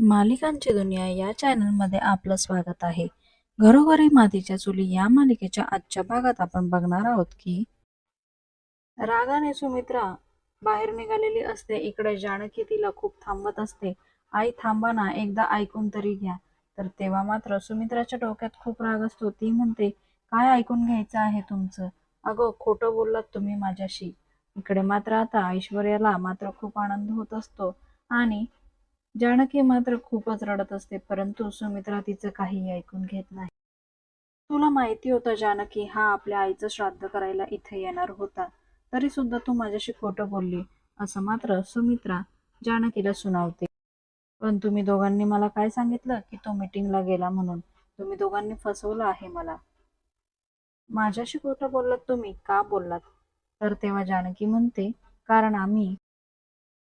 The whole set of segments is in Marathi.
मालिकांची दुनिया या चॅनलमध्ये आपलं स्वागत आहे. घरोघरी मातीच्या चुली या मालिकेच्या आजच्या भागात आपण बघणार आहोत की रागाने सुमित्रा बाहेर निघालेली असते. इकडे जानकी तिला खूप थांबत असते. आई थांबा ना, एकदा ऐकून तरी घ्या. तर तेव्हा मात्र सुमित्राच्या डोक्यात खूप राग असतो. ती म्हणते, काय ऐकून घ्यायचं आहे तुमचं? अगं, खोटं बोललात तुम्ही माझ्याशी. इकडे मात्र आता ऐश्वर्याला मात्र खूप आनंद होत असतो आणि जानकी मात्र खूपच रडत असते. परंतु सुमित्रा तिचं काहीही ऐकून घेत नाही. तुला माहिती होतं जानकी हा आपल्या आईचं श्राद्ध करायला इथे येणार होता. तरी सुद्धा तू माझ्याशी खोटं बोलली, असं मात्र सुमित्रा जानकीला सुनावते. पण तुम्ही दोघांनी मला काय सांगितलं की तो मीटिंगला गेला म्हणून. तुम्ही दोघांनी फसवलं आहे मला. माझ्याशी खोटं बोललात तुम्ही, का बोललात? तर तेव्हा जानकी म्हणते, कारण आम्ही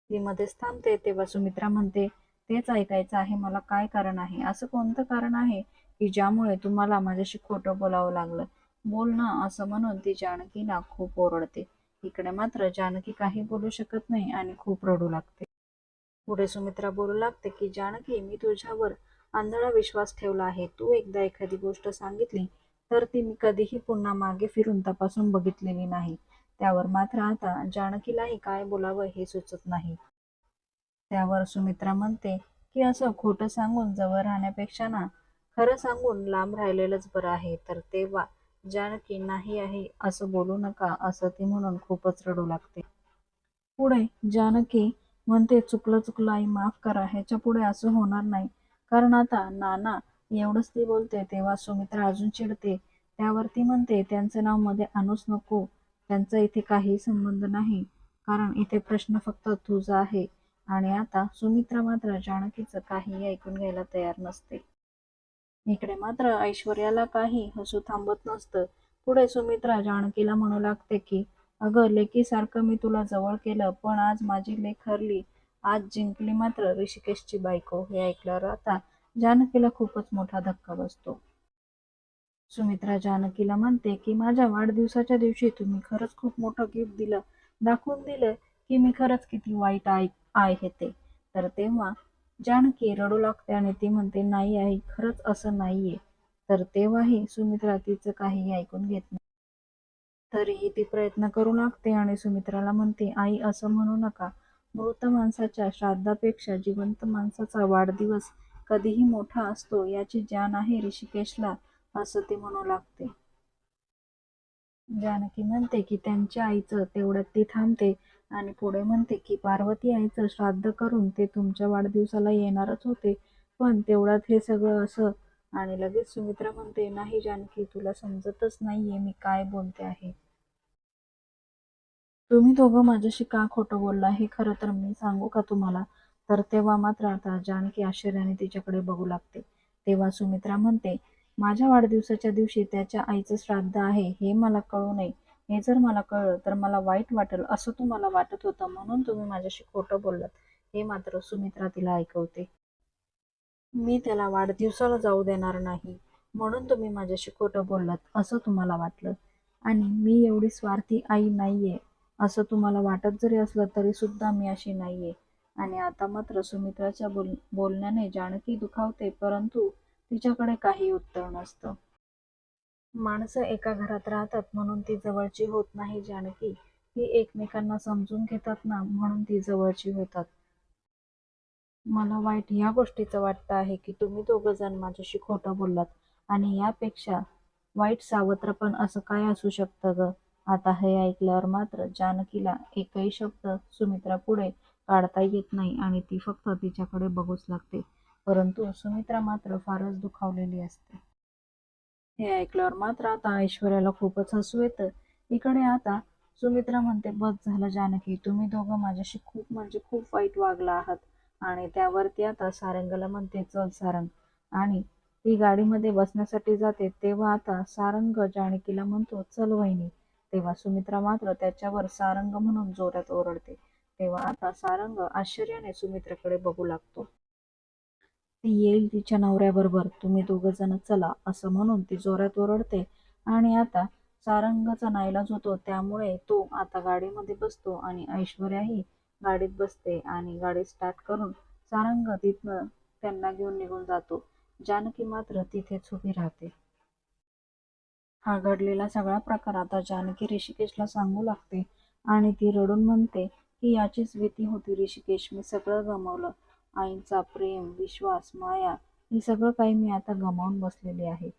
ती मध्येच थांबते. तेव्हा सुमित्रा म्हणते, तेच ऐकायचं आहे मला. काय कारण आहे? असं कोणतं कारण आहे की ज्यामुळे तुम्हाला माझ्याशी खोटं बोलावं लागलं? बोल ना, असं म्हणून ती जानकीला खूप ओरडते. इकडे मात्र जानकी काही बोलू शकत नाही आणि खूप रडू लागते. पुढे सुमित्रा बोलू लागते की जानकी, मी तुझ्यावर आंधळा विश्वास ठेवला आहे. तू एकदा एखादी गोष्ट सांगितली तर ती मी कधीही पुन्हा मागे फिरून तपासून बघितलेली नाही. त्यावर मात्र आता जानकीलाही काय बोलावं हे सुचत नाही. त्यावर सुमित्रा म्हणते की असं खोटं सांगून जवळ राहण्यापेक्षा ना खरं सांगून लांब राहिलेलंच बरं आहे. तर तेव्हा जानकी, नाही आहे असं बोलू नका, असं ती म्हणून खूपच रडू लागते. पुढे जानकी म्हणते, चुकलं चुकलं आई, माफ करा. ह्याच्या पुढे असं होणार नाही. कारण आता नाना एवढंच ती बोलते. तेव्हा सुमित्रा अजून चिडते. त्यावर ती म्हणते, त्यांचं नावमध्ये आणूच नको. त्यांचा इथे काहीही संबंध नाही. कारण इथे प्रश्न फक्त तुझा आहे. आणि आता सुमित्रा मात्र जानकीचं काहीही ऐकून घ्यायला तयार नसते. इकडे मात्र ऐश्वर्याला काही हसू थांबत नसतं. पुढे सुमित्रा जानकीला म्हणू लागते की अगं लेकीसारखं मी तुला जवळ केलं, पण आज माझी लेख हरली. आज जिंकली मात्र ऋषिकेशची बायको. हे ऐकल्यावर आता जानकीला खूपच मोठा धक्का बसतो. सुमित्रा जानकीला म्हणते की माझ्या वाढदिवसाच्या दिवशी तुम्ही खरंच खूप मोठं गिफ्ट दिलं. दाखवून दिलं की मी खरंच किती वाईट आई आहे ते. तर तेव्हा जानकी रडू लागते आणि ती म्हणते, नाही आई, खरंच असं नाहीये. तर तेव्हाही सुमित्रा तिचं काही ऐकून घेत नाही. तरीही ती प्रयत्न करू लागते आणि सुमित्राला म्हणते, आई असं म्हणू नका. मृत माणसाच्या श्राद्धापेक्षा जिवंत माणसाचा वाढदिवस कधीही मोठा असतो याची जाण आहे ऋषिकेशला, असं ती म्हणू लागते. जानकी म्हणते की त्यांच्या आईचं तेवढ्यात ती थांबते आणि पुढे म्हणते की पार्वती आईचं श्राद्ध करून ते तुमच्या वाढदिवसाला येणारच होते. पण तेवढ्यात हे सगळं असं आणि लगेच सुमित्रा म्हणते, नाही जानकी, तुला समजतच नाहीये मी काय बोलते आहे. तुम्ही दोघं माझ्याशी का खोटं बोलला हे खरं तर मी सांगू का तुम्हाला? तर तेव्हा मात्र आता जानकी आश्चर्याने तिच्याकडे बघू लागते. तेव्हा सुमित्रा म्हणते, माझ्या वाढदिवसाच्या दिवशी त्याच्या आईचं श्राद्ध आहे हे मला कळू नये. हे जर मला कळलं तर मला वाईट वाटेल असं तुम्हाला वाटत होतं म्हणून तुम्ही माझ्याशी खोटं बोललात. हे मात्र सुमित्रा तिला ऐकवते. मी त्याला वाढदिवसाला जाऊ देणार नाही म्हणून तुम्ही माझ्याशी खोटं बोललात असं तुम्हाला वाटलं. आणि मी एवढी स्वार्थी आई नाहीये असं तुम्हाला वाटत जरी असलं तरी सुद्धा मी अशी नाहीये. आणि आता मात्र सुमित्राच्या बोल बोलण्याने जानकी दुखावते परंतु तिच्याकडे काही उत्तर नसतं. माणसं एका घरात राहतात म्हणून ती जवळची होत नाही जानकी. ती एकमेकांना समजून घेतात ना म्हणून ती जवळची होतात. मला वाईट ह्या गोष्टीचं वाटतं आहे की तुम्ही दोघं जण माझ्याशी खोटं बोललात आणि यापेक्षा वाईट सावत्रपण असं काय असू शकतं ग आता हे ऐकल्यावर मात्र जानकीला एकही शब्द सुमित्रा पुढे काढता येत नाही आणि ती फक्त तिच्याकडे बघूच लागते. परंतु सुमित्रा मात्र फारच दुखावलेली असते. हे ऐकल्यावर मात्र आता ऐश्वर्याला खूपच हसू येतं. इकडे आता सुमित्रा म्हणते, बस झालं जानकी, तुम्ही दोघं माझ्याशी खूप म्हणजे खूप वाईट वागला आहात. आणि त्यावरती आता सारंगला म्हणते, चल सारंग. आणि ती गाडीमध्ये बसण्यासाठी जाते. तेव्हा आता सारंग जानकीला म्हणतो, चल वहिनी. तेव्हा सुमित्रा मात्र त्याच्यावर सारंग म्हणून जोरात ओरडते. तेव्हा आता सारंग आश्चर्याने सुमित्राकडे बघू लागतो. ती येईल तिच्या नवऱ्याबरोबर, तुम्ही दोघं जण चला, असं म्हणून ती जोरात ओरडते. आणि आता सारंगचा नाईलाज होतो त्यामुळे तो आता गाडीमध्ये बसतो आणि ऐश्वर्याही गाडीत बसते आणि गाडी स्टार्ट करून सारंग तिथनं त्यांना घेऊन निघून जातो. जानकी मात्र तिथेच उभी राहते. हा घडलेला सगळा प्रकार आता जानकी ऋषिकेशला सांगू लागते आणि ती रडून म्हणते की याचीच भीती होती ऋषिकेश मी सगळं गमावलं. आईंचा प्रेम विश्वास माया हे सगळं काही मी आता गमावून बसलेले आहे.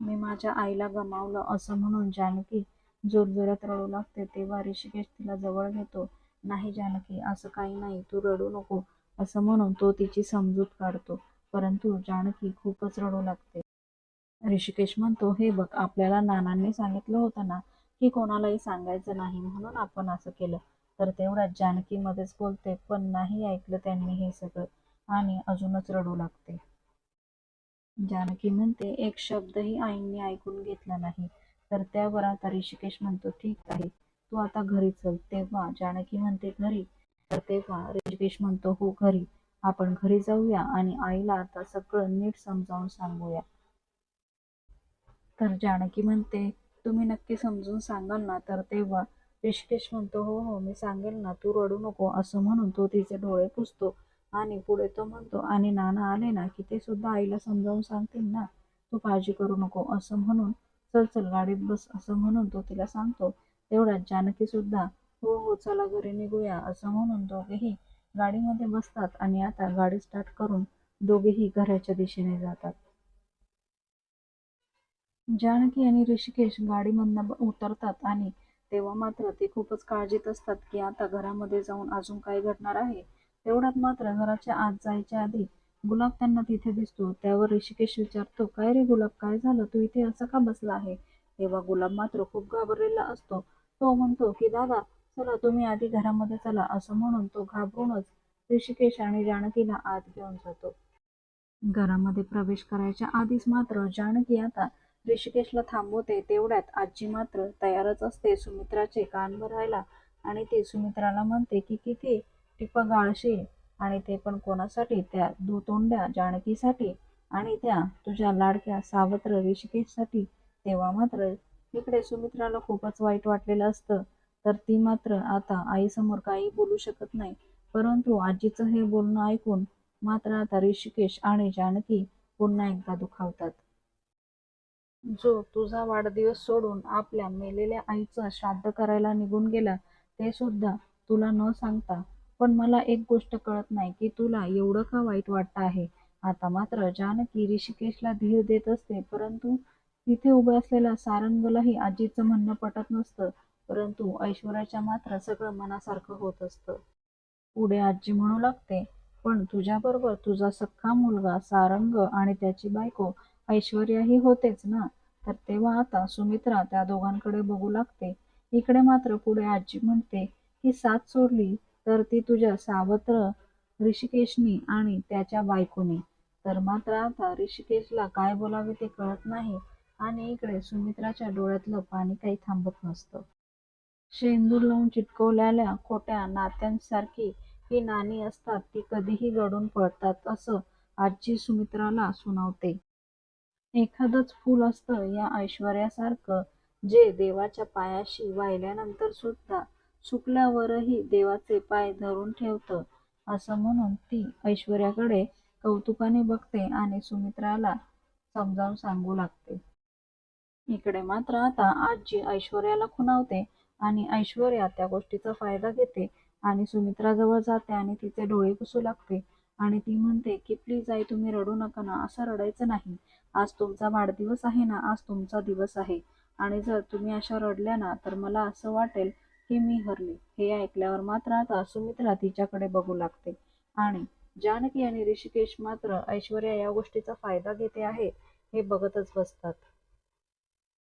मी माझ्या आईला गमावलं असं म्हणून जानकी जोरजोरात रडू लागते. तेव्हा ऋषिकेश तिला जवळ घेतो. नाही जानकी असं काही नाही. तू रडू नको असं म्हणून तो तिची समजूत काढतो. परंतु जानकी खूपच रडू लागते. ऋषिकेश म्हणतो हे बघ आपल्याला नानांनी सांगितलं होतं ना की कोणालाही सांगायचं नाही म्हणून आपण असं केलं. तर तेवढ्यात जानकीमध्येच बोलते पण नाही ऐकलं त्यांनी हे सगळं. आणि अजूनच रडू लागते. जानकी म्हणते एक शब्दही आईंनी ऐकून घेतला नाही. तर त्यावर आता ऋषिकेश म्हणतो ठीक आहे तू आता घरी चल. तेव्हा जानकी म्हणते घरी. तर तेव्हा ऋषिकेश म्हणतो हो घरी. आपण घरी जाऊया आणि आईला आता सगळं नीट समजावून सांगूया. तर जानकी म्हणते तुम्ही नक्की समजून सांगाल ना? तर तेव्हा ऋषिकेश म्हणतो हो हो मी सांगेल ना तू रडू नको असं म्हणून तो तिचे डोळे पुसतो आणि पुढे तो म्हणतो आणि नाना आले ना की ते सुद्धा आईला समजावून सांगतील ना तू काळजी करू नको असं म्हणून चल चल गाडीत बस असं म्हणून तो तिला सांगतो. तेवढ्यात जानकी सुद्धा हो हो चला घरी निघूया असं म्हणून दोघेही गाडीमध्ये बसतात आणि आता गाडी स्टार्ट करून दोघेही घराच्या दिशेने जातात. जानकी आणि ऋषिकेश गाडीमधनं उतरतात आणि तेव्हा मात्र ते खूपच काळजीत असतात की आता घरामध्ये जाऊन अजून काय घडणार आहे? तेवढ्यात मात्र घराच्या आत जायच्या आधी गुलाब त्यांना तिथे दिसतो. त्यावर ऋषिकेश विचारतो काय रे गुलाब काय झालं? तू इथे असं का बसला आहे? तेव्हा गुलाब मात्र खूप घाबरलेला असतो. तो म्हणतो की दादा चला तुम्ही आधी घरामध्ये चला. असं म्हणून तो घाबरूनच ऋषिकेश आणि जानकीला आत घेऊन जातो. घरामध्ये प्रवेश करायच्या आधीच मात्र जानकी आता ऋषिकेशला थांबवते तेवढ्यात आजी मात्र तयारच असते सुमित्राचे कान भरायला. आणि ती सुमित्राला म्हणते की किती टिपा गाळशील आणि ते पण कोणासाठी? त्या दुतोंड्या जानकीसाठी. आणि त्या तुझ्या लाडक्या सावत्र ऋषिकेशसाठी. तेव्हा मात्र इकडे सुमित्राला खूपच वाईट वाटलेलं असतं. तर ती मात्र आता आईसमोर काही बोलू शकत नाही. परंतु आजीचं हे बोलणं ऐकून मात्र आता ऋषिकेश आणि जानकी पुन्हा एकदा दुखावतात. जो तुझा वाढदिवस सोडून आपल्या मेलेल्या आईचं श्राद्ध करायला निघून गेला ते सुद्धा तुला न सांगता. पण मला एक गोष्ट कळत नाही की तुला एवढं का वाईट वाटतं आहे? आता मात्र जानकी ऋषिकेशला धीर देत असते परंतु तिथे उभे असलेल्या सारंगलाही आजीचं म्हणणं पटत नसतं परंतु ऐश्वर्याच्या मात्र सगळं मनासारखं होत असतं. पुढे आजी म्हणू लागते पण तुझ्याबरोबर तुझा सख्खा मुलगा सारंग आणि त्याची बायको ऐश्वर्याही होतेच ना? तर तेव्हा आता सुमित्रा त्या दोघांकडे बघू लागते. इकडे मात्र पुढे आजी म्हणते की साथ सोडली तर ती तुझ्या सावत्र ऋषिकेशनी आणि त्याच्या बायकोनी. तर मात्र आता ऋषिकेशला काय बोलावे ते कळत नाही आणि इकडे सुमित्राच्या डोळ्यातलं पाणी काही थांबत नसतं. शेंदूर लावून चिटकवलेल्या खोट्या नात्यांसारखी ही नाणी असतात ती कधीही गडून पडतात असं आजी सुमित्राला सुनावते. एखादंच फूल असतं या ऐश्वर्यासारखं जे देवाच्या पायाशी वाहिल्यानंतर सुद्धा सुकल्यावरही देवाचे पाय धरून ठेवतं. असं म्हणून ती ऐश्वर्याकडे कौतुकाने बघते आणि सुमित्राला समजावून सांगू लागते. इकडे मात्र आता आजी ऐश्वर्याला खुणावते आणि ऐश्वर्या त्या गोष्टीचा फायदा घेते आणि सुमित्राजवळ जाते आणि तिचे डोळे पुसू लागते. आणि ती म्हणते की प्लीज आई तुम्ही रडू नका ना असं रडायचं नाही. आज तुमचा वाढदिवस आहे ना आज तुमचा दिवस आहे. आणि जर तुम्ही अशा रडल्या ना तर मला असं वाटेल की मी हरले. हे ऐकल्यावर मात्र आता सुमित्रा तिच्याकडे बघू लागते. आणि जानकी आणि ऋषिकेश मात्र ऐश्वर्या या गोष्टीचा फायदा घेते आहे हे बघतच बसतात.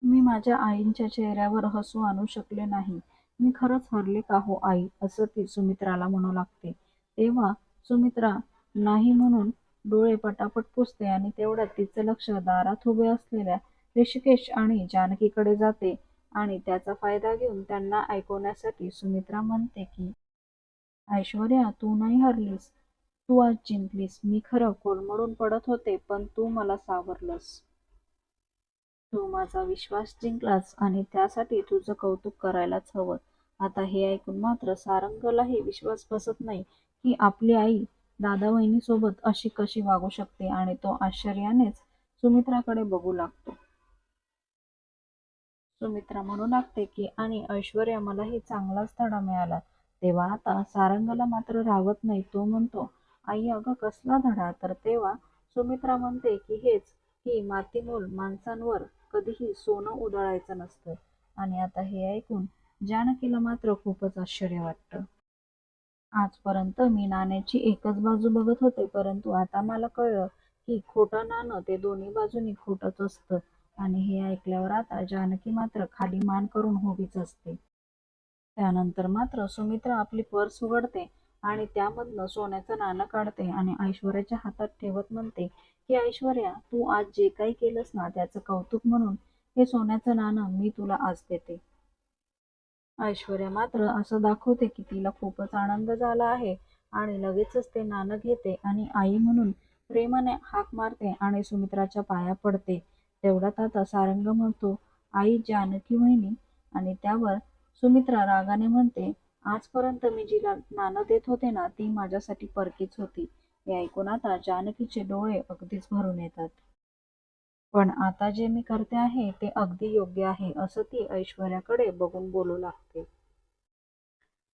मी माझ्या आईंच्या चेहऱ्यावर हसू आणू शकले नाही. मी खरंच हरले का हो आई? असं ती सुमित्राला म्हणू लागते. तेव्हा सुमित्रा नाही म्हणून डोळे पटापट पुसते आणि तेवढ्यात तिचं लक्ष दारात उभे असलेल्या ऋषिकेश आणि जानकीकडे जाते आणि त्याचा फायदा घेऊन त्यांना ऐकवण्यासाठी सुमित्रा म्हणते की ऐश्वर्या तू नाही हरलीस. तू आज जिंकलीस. मी खरं कोलमडून पडत होते पण तू मला सावरलंस. तू माझा विश्वास जिंकलास आणि त्यासाठी तुझं कौतुक करायलाच हवं. आता हे ऐकून मात्र सारंगलाही विश्वास बसत नाही की आपली आई दादा वहिनीसोबत अशी कशी वागू शकते आणि तो आश्चर्यानेच सुमित्राकडे बघू लागतो. सुमित्रा म्हणू लागते की आणि ऐश्वर्या मलाही चांगलाच धडा मिळाला. तेव्हा आता सारंगला मात्र राहत नाही. तो म्हणतो आई अगं कसला धडा? तर तेव्हा सुमित्रा म्हणते की हेच की मातीमोल माणसांवर कधीही सोनं उधळायचं नसतं. आणि आता हे ऐकून जानकीला मात्र खूपच आश्चर्य वाटतं. आजपर्यंत मी नाण्याची एकच बाजू बघत होते परंतु आता मला कळलं की खोटं नाणं ते दोन्ही बाजूनी खोटंच असतं. आणि हे ऐकल्यावर आता जानकी मात्र खाली मान करून उभीच असते. त्यानंतर मात्र सुमित्रा आपली पर्स उघडते आणि त्यामधनं सोन्याचं नाणं काढते आणि ऐश्वर्याच्या हातात ठेवत म्हणते की ऐश्वर्या तू आज जे काही केलंस ना त्याचं कौतुक म्हणून हे सोन्याचं नाणं मी तुला आज देते. ऐश्वर्या मात्र असं दाखवते की तिला खूपच आनंद झाला आहे आणि लगेचच ते नाणं घेते आणि आई म्हणून प्रेमाने हाक मारते आणि सुमित्राच्या पाया पडते. तेवढ्यात आता सारंग म्हणतो आई जानकी वहिनी. आणि त्यावर सुमित्रा रागाने म्हणते आजपर्यंत मी जिला नाणं देत होते ना ती माझ्यासाठी परकीच होती. हे ऐकून आता जानकीचे डोळे अगदीच भरून येतात. पण आता जे मी करते आहे ते अगदी योग्य आहे असं ती ऐश्वर्याकडे बघून बोलू लागते.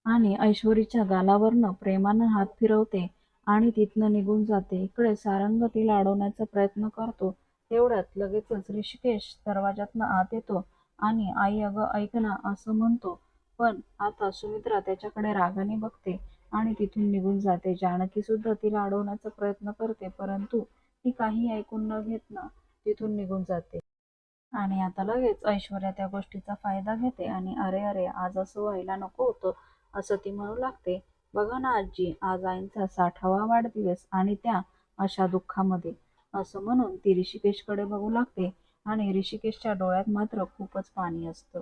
आणि ऐश्वरीच्या गालावरनं प्रेमानं हात फिरवते आणि तिथनं निघून जाते. इकडे सारंग तिला अडवण्याचा प्रयत्न करतो. तेवढ्यात लगेचच ऋषिकेश दरवाजातनं आत येतो आणि आई अगं ऐक ना असं म्हणतो. पण आता सुमित्रा त्याच्याकडे रागाने बघते आणि तिथून निघून जाते. जानकी सुद्धा तिला अडवण्याचा प्रयत्न करते परंतु ती काही ऐकून न घेतना तिथून निघून जाते. आणि आता लगेच ऐश्वर्या त्या गोष्टीचा फायदा घेते आणि अरे अरे आज असं व्हायला नको होतं असं ती म्हणू लागते. बघा ना आजी आज आईंचा साठावा वाढदिवस आणि त्या अशा दुःखामध्ये. असं म्हणून ती ऋषिकेशकडे बघू लागते आणि ऋषिकेशच्या डोळ्यात मात्र खूपच पाणी असतं.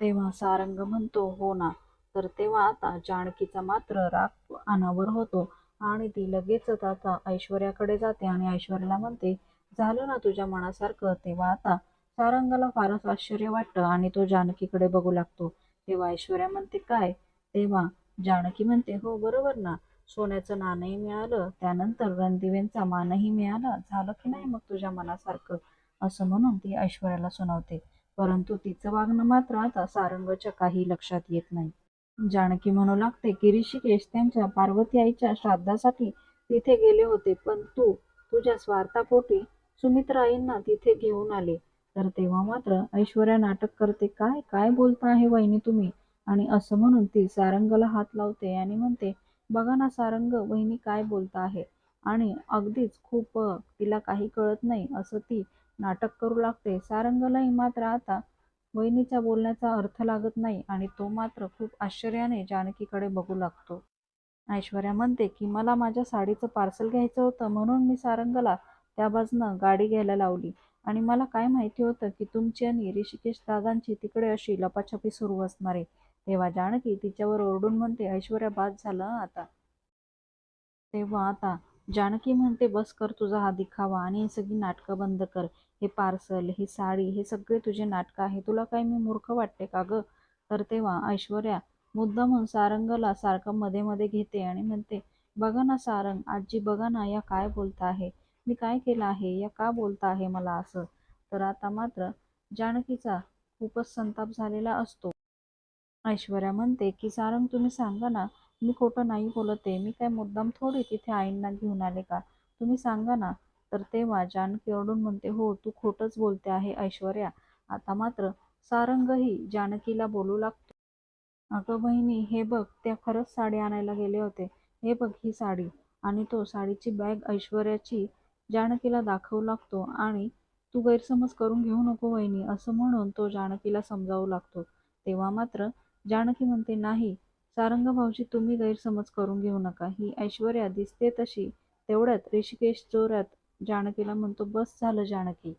तेव्हा सारंग म्हणतो हो ना. तर तेव्हा आता जानकीचा मात्र राग अनावर होतो. आणि ती लगेचच आता ऐश्वर्याकडे जाते आणि ऐश्वर्याला म्हणते झालं ना तुझ्या मनासारखं. तेव्हा आता सारंगाला फारच आश्चर्य वाटतं आणि तो जानकीकडे बघू लागतो. तेव्हा ऐश्वर्या म्हणते काय? तेव्हा जानकी म्हणते हो बरोबर ना. सोन्याचं नाणंही मिळालं. त्यानंतर रणदिवेंचा मानही मिळाला. झालं की नाही मग तुझ्या मनासारखं? असं म्हणून ती ऐश्वर्याला सुनावते. परंतु तिचं वागणं मात्र आता सारंगच्या काही लक्षात येत नाही. जानकी म्हणू लागते की ऋषिकेश त्यांच्या पार्वती आईच्या श्राद्धासाठी तिथे गेले होते. पण तू तुझ्या स्वार्थापोटी सुमित्राईंना तिथे घेऊन आले. तर तेव्हा मात्र ऐश्वर्या नाटक करते. काय काय बोलता आहे वहिनी तुम्ही? आणि असं म्हणून ती सारंगला हात लावते आणि म्हणते बघा ना सारंग वहिनी काय बोलता आहे? आणि अगदीच खूप तिला काही कळत नाही असं ती नाटक करू लागते. सारंगलाही मात्र आता वहिनीच्या बोलण्याचा अर्थ लागत नाही आणि तो मात्र खूप आश्चर्याने जानकीकडे बघू लागतो. ऐश्वर्या म्हणते की मला माझ्या साडीचं पार्सल घ्यायचं होतं म्हणून मी सारंगला त्या बाजूनं गाडी घ्यायला लावली आणि मला काय माहिती होतं की तुमची आणि ऋषिकेश दादांची तिकडे अशी लपाछपी सुरू असणार आहे. तेव्हा जानकी तिच्यावर ओरडून म्हणते ऐश्वर्या बाद झालं आता. तेव्हा आता? जानकी म्हणते बस कर तुझा हा दिखावा आणि सगळी नाटकं बंद कर. हे पार्सल ही साडी हे सगळे तुझे नाटकं आहे. तुला काय मी मूर्ख वाटते का गं? तर तेव्हा ऐश्वर्या मुद्दामून सारंगला सारखं मध्ये मध्ये घेते आणि म्हणते बघा ना सारंग आजी बघा ना या काय बोलता आहे? मी काय केलं आहे? या का बोलता आहे मला असं? तर आता मात्र जानकीचा खूपच संताप झालेला असतो. ऐश्वर्या म्हणते की सारंग तुम्ही सांगा ना मी खोटं नाही बोलत. आहे मी काय मुद्दाम थोडी तिथे आईंना घेऊन आले का? तुम्ही सांगा ना तर तेव्हा जानकी ओरडून म्हणते हो तू खोटंच बोलते आहे ऐश्वर्या. आता मात्र सारंगही जानकीला बोलू लागतो. अगं बहिणी हे बघ त्या खरंच साडी आणायला गेले होते. हे बघ ही साडी. आणि तो साडीची बॅग ऐश्वर्याची जानकीला दाखवू लागतो आणि तू गैरसमज करून घेऊ नको वहिनी असं म्हणून तो जानकीला समजावू लागतो. तेव्हा मात्र जानकी म्हणते नाही सारंग भाऊजी तुम्ही गैरसमज करून घेऊ नका. ही ऐश्वर्या दिसते तशी तेवढ्यात ऋषिकेश जोरात जानकीला म्हणतो बस झालं जानकी.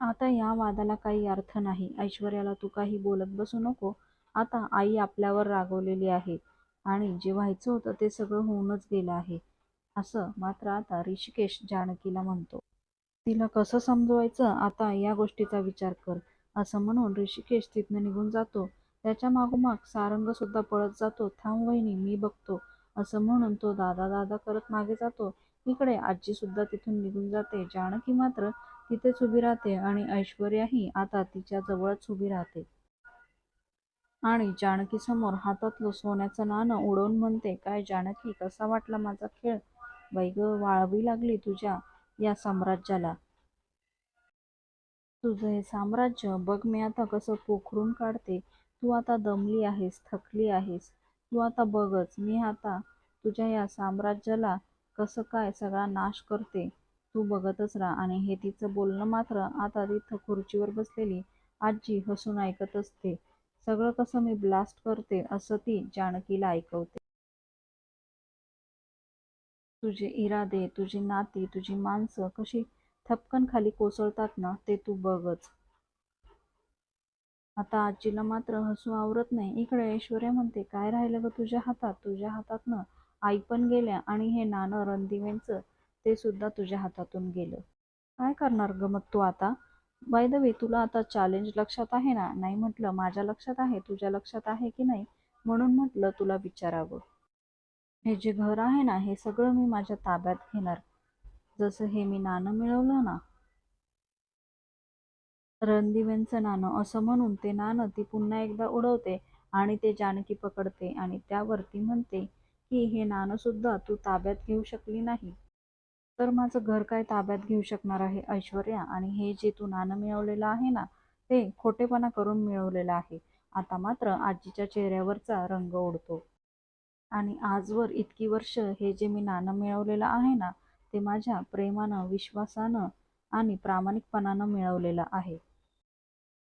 आता या वादाला काही अर्थ नाही. ऐश्वर्याला तू काही बोलत बसू नको. आता आई आपल्यावर रागवलेली आहे आणि जे व्हायचं होतं ते सगळं होऊनच गेलं आहे. असं मात्र आता ऋषिकेश जानकीला म्हणतो. तिला कसं समजवायचं? आता या गोष्टीचा विचार कर. असं म्हणून ऋषिकेश तिथनं निघून जातो. त्याच्या मागोमाग सारंग सुद्धा पळत जातो. थांब वहिनी मी बघतो. असं म्हणून तो दादा दादा करत मागे जातो. इकडे आजी सुद्धा तिथून निघून जाते. जानकी मात्र तिथेच उभी राहते आणि ऐश्वर्याही आता तिच्या जवळच उभी राहते. आणि जानकी समोर हातातलं सोन्याचं नाणं उडवून म्हणते काय जानकी कसा वाटला माझा खेळ? बैग वाळवी लागली तुझ्या या साम्राज्याला. तुझं हे साम्राज्य बघ मी आता कसं पोखरून काढते. तू आता दमली आहेस थकली आहेस. तू आता बघच मी आता तुझ्या या साम्राज्याला कसं काय सगळा नाश करते? तू बघतच राहा. आणि हे तिचं बोलणं मात्र आता तिथं खुर्चीवर बसलेली आजी हसून ऐकत असते. सगळं कसं मी ब्लास्ट करते असं ती जानकीला ऐकवते. तुझे इरादे तुझी नाती तुझी माणसं कशी थपकन खाली कोसळतात ना ते तू बघच. आता आजीला मात्र हसू आवरत नाही. इकडे ऐश्वर्या म्हणते काय राहिलं ग तुझ्या हातात? तुझ्या हातात ना आई पण गेल्या आणि हे नाणं रणदिवेंचं ते सुद्धा तुझ्या हातातून गेलं. काय करणार ग मग तू आता? बाय द वे तुला आता चॅलेंज लक्षात आहे ना? नाही म्हटलं माझ्या लक्षात आहे तुझ्या लक्षात आहे की नाही? म्हणून म्हटलं तुला विचारावं. हे जे घर आहे ना हे सगळं मी माझ्या ताब्यात घेणार. जसं हे मी नाणं मिळवलं ना. रणदिवेंचं नाणं असं म्हणून ते नाणं ती पुन्हा एकदा उडवते आणि ते जानकी पकडते आणि त्यावरती म्हणते की हे नाणं सुद्धा तू ताब्यात घेऊ शकली नाही. तर माझं घर काय ताब्यात घेऊ शकणार आहे ऐश्वर्या? आणि हे जे तू नाणं मिळवलेलं आहे ना ते खोटेपणा करून मिळवलेलं आहे. आता मात्र आजीच्या चेहऱ्यावरचा रंग उडतो आणि आजवर इतकी वर्ष हे जे मी नाणं मिळवलेलं आहे ना ते माझ्या प्रेमानं विश्वासानं आणि प्रामाणिकपणानं मिळवलेलं आहे.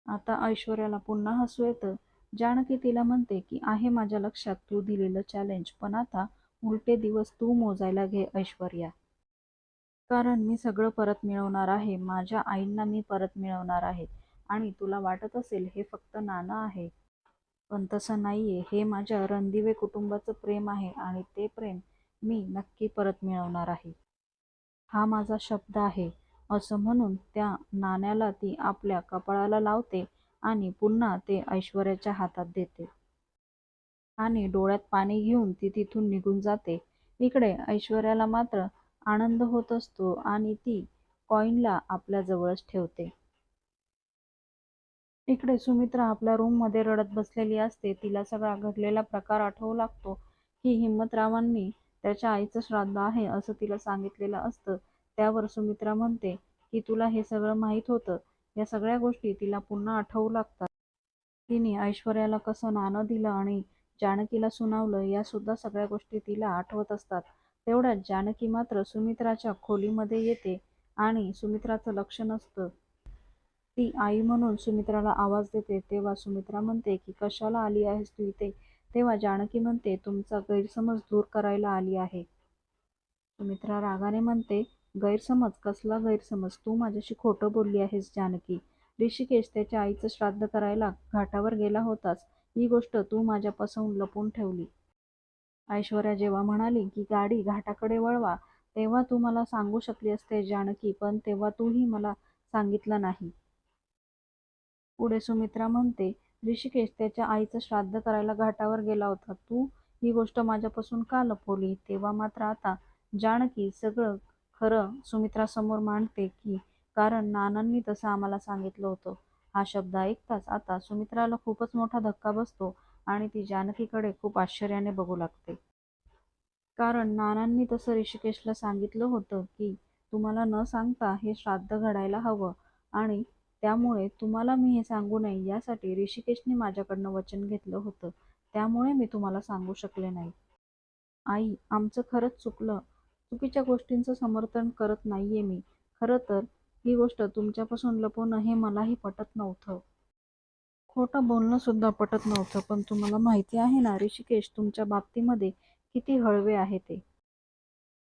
आता ऐश्वर्याला पुन्हा हसू येतं जानकी तिला म्हणते की आहे माझ्या लक्षात तू दिलेलं चॅलेंज पण आता उलटे दिवस तू मोजायला घे ऐश्वर्या. कारण मी सगळं परत मिळवणार आहे माझ्या आईंना मी परत मिळवणार आहे आणि तुला वाटत असेल हे फक्त नाणं आहे. पण तसं नाहीये. हे माझ्या रणदिवे कुटुंबाचं प्रेम आहे आणि ते प्रेम मी नक्की परत मिळवणार आहे. हा माझा शब्द आहे. असं म्हणून त्या नाण्याला ती आपल्या कपाळाला लावते आणि पुन्हा ते ऐश्वर्याच्या हातात देते. आणि डोळ्यात पाणी घेऊन ती तिथून निघून जाते. इकडे ऐश्वर्याला मात्र आनंद होत असतो आणि ती कॉईनला आपल्या जवळच ठेवते. इकडे सुमित्रा आपल्या रूममध्ये रडत बसलेली असते. तिला सगळा घडलेला प्रकार आठवू लागतो. की हिम्मतरावांनी त्याच्या आईचं श्राद्ध आहे असं तिला सांगितलेलं असतं. त्यावर सुमित्रा म्हणते की तुला हे सगळं माहीत होतं. या सगळ्या गोष्टी तिला पुन्हा आठवू लागतात. तिने ऐश्वर्याला कसं नाणं दिलं आणि जानकीला सुनावलं या सुद्धा सगळ्या गोष्टी तिला आठवत असतात. तेवढ्यात जानकी मात्र सुमित्राच्या खोलीमध्ये येते आणि सुमित्राचं लक्ष नसतं. ती आई म्हणून सुमित्राला आवाज देते. तेव्हा सुमित्रा म्हणते की कशाला आली आहेस तू इथे? तेव्हा जानकी म्हणते तुमचा गैरसमज दूर करायला आली आहे. सुमित्रा रागाने म्हणते गैरसमज कसला गैरसमज? तू माझ्याशी खोटं बोलली आहेस जानकी. ऋषिकेश त्याच्या आईचं श्राद्ध करायला घाटावर गेला होतास. ही गोष्ट तू माझ्यापासून लपून ठेवली. ऐश्वर्या जेव्हा म्हणाली की गाडी घाटाकडे वळवा तेव्हा तू मला सांगू शकली असते जानकी पण तेव्हा तूही मला सांगितलं नाही. पुढे सुमित्रा म्हणते ऋषिकेश त्याच्या आईचं श्राद्ध करायला घाटावर गेला होता. तू ही गोष्ट माझ्यापासून का लपवली? तेव्हा मात्र आता जानकी सगळं खरं सुमित्रासमोर मांडते की कारण नानांनी तसं आम्हाला सांगितलं होतं. हा शब्द ऐकताच आता सुमित्राला खूपच मोठा धक्का बसतो आणि ती जानकीकडे खूप आश्चर्याने बघू लागते. कारण नानांनी तसं ऋषिकेशला सांगितलं होतं की तुम्हाला न सांगता हे श्राद्ध घडायला हवं आणि त्यामुळे तुम्हाला मी हे सांगू नये यासाठी ऋषिकेशने माझ्याकडनं वचन घेतलं होतं. त्यामुळे मी तुम्हाला सांगू शकले नाही. आई आमचं खरंच चुकलं. चुकीच्या गोष्टींचं समर्थन करत नाहीये मी. खरं तर ही गोष्ट तुमच्यापासून लपवणं हे मलाही पटत नव्हतं. खोटं बोलणं सुद्धा पटत नव्हतं पण तुम्हाला माहिती आहे ना ऋषिकेश तुमच्या बाबतीमध्ये किती हळवे आहे ते.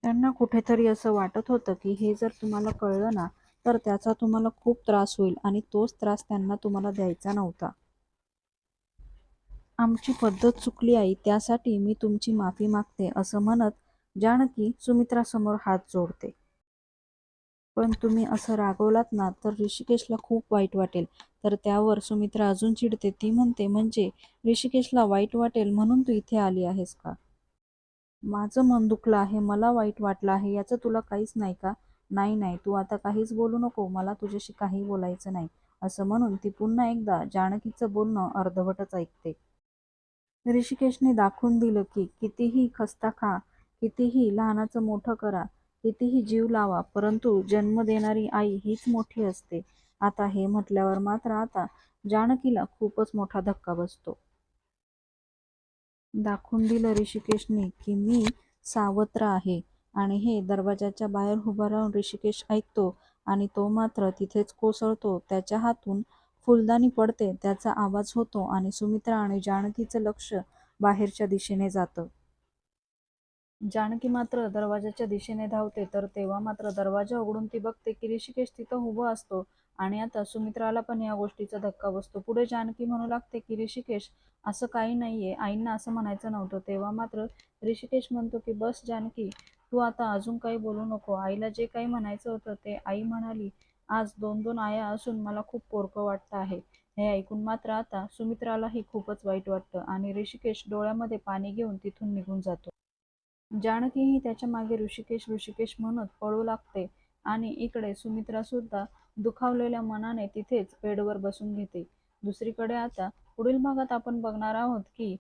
त्यांना कुठेतरी असं वाटत होतं की हे जर तुम्हाला कळलं ना तर त्याचा तुम्हाला खूप त्रास होईल आणि तोच त्रास त्यांना तुम्हाला द्यायचा नव्हता. आमची पद्धत चुकली आई त्यासाठी मी तुमची माफी मागते असं म्हणत जानकी सुमित्रासमोर हात जोडते. पण तुम्ही असं रागवलात ना तर ऋषिकेशला खूप वाईट वाटेल. तर त्यावर सुमित्रा अजून चिडते. ती म्हणते म्हणजे ऋषिकेशला वाईट वाटेल म्हणून तू इथे आली आहेस का? माझं मन दुखलं आहे. मला वाईट वाटलं आहे. याचं तुला काहीच नाही का? नाही नाही. तू आता काहीच बोलू नको. मला तुझ्याशी काही बोलायचं नाही. असं म्हणून ती पुन्हा एकदा जानकीचं बोलणं अर्धवटच ऐकते. ऋषिकेशने दाखवून दिलं की कितीही खस्ता खा कितीही लहानाचं मोठं करा कितीही जीव लावा परंतु जन्म देणारी आई हीच मोठी असते. आता हे म्हटल्यावर मात्र आता जानकीला खूपच मोठा धक्का बसतो. दाखवून दिलं ऋषिकेशने की मी सावत्र आहे आणि हे दरवाजाच्या बाहेर उभा राहून ऋषिकेश ऐकतो आणि तो मात्र तिथेच कोसळतो त्याच्या हातून फुलदाणी पडते त्याचा आवाज होतो आणि सुमित्रा आणि जानकीचं लक्ष बाहेरच्या दिशेने जातं. जानकी मात्र दरवाजाच्या दिशेने धावते तर तेव्हा मात्र दरवाजा उघडून ती बघते की ऋषिकेश तिथं उभा असतो. आणि आता सुमित्राला पण या गोष्टीचा धक्का बसतो. पुढे जानकी म्हणू लागते की ऋषिकेश असं काही नाहीये. आईंना असं म्हणायचं नव्हतं तेव्हा मात्र ऋषिकेश म्हणतो की बस जानकी तू आता अजून काही बोलू नको. आईला जे काही म्हणायचं होतं ते आई म्हणाली. आज दोन दोन आया असून मला खूप पोरकं वाटतं आहे हे ऐकून मात्र आता सुमित्रालाही खूपच वाईट वाटतं आणि ऋषिकेश डोळ्यामध्ये पाणी घेऊन तिथून निघून जातो. जानकीही त्याच्यामागे ऋषिकेश ऋषिकेश म्हणत पळू लागते आणि इकडे सुमित्रा सुद्धा दुखावलेल्या मनाने तिथेच बेडवर बसून घेते. दुसरीकडे आता पुढील भागात आपण बघणार आहोत की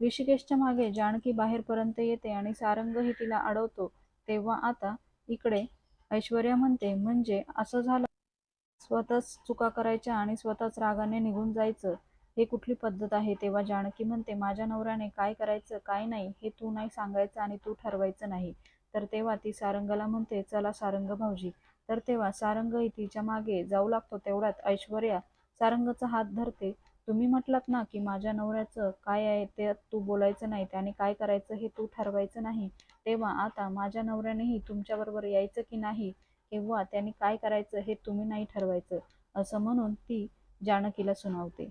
ऋषिकेशच्या मागे जानकी बाहेरपर्यंत येते आणि सारंगही तिला अडवतो तेव्हा आता इकडे ऐश्वर्या म्हणते म्हणजे असं झालं स्वतःच चुका करायच्या आणि स्वतःच रागाने निघून जायचं. हे कुठली पद्धत आहे? तेव्हा जानकी म्हणते माझ्या नवऱ्याने काय करायचं काय नाही हे तू नाही सांगायचं आणि तू ठरवायचं नाही. तर तेव्हा ती सारंगला म्हणते चला सारंग भाऊजी. तर तेव्हा सारंगही तिच्यामागे जाऊ लागतो तेवढ्यात ऐश्वर्या सारंगचा हात धरते. तुम्ही म्हटलात ना की माझ्या नवऱ्याचं काय आहे ते तू बोलायचं नाही त्याने काय करायचं हे तू ठरवायचं नाही. तेव्हा आता माझ्या नवऱ्यानेही तुमच्याबरोबर यायचं की नाही किंवा त्याने काय करायचं हे तुम्ही नाही ठरवायचं. असं म्हणून ती जानकीला सुनावते.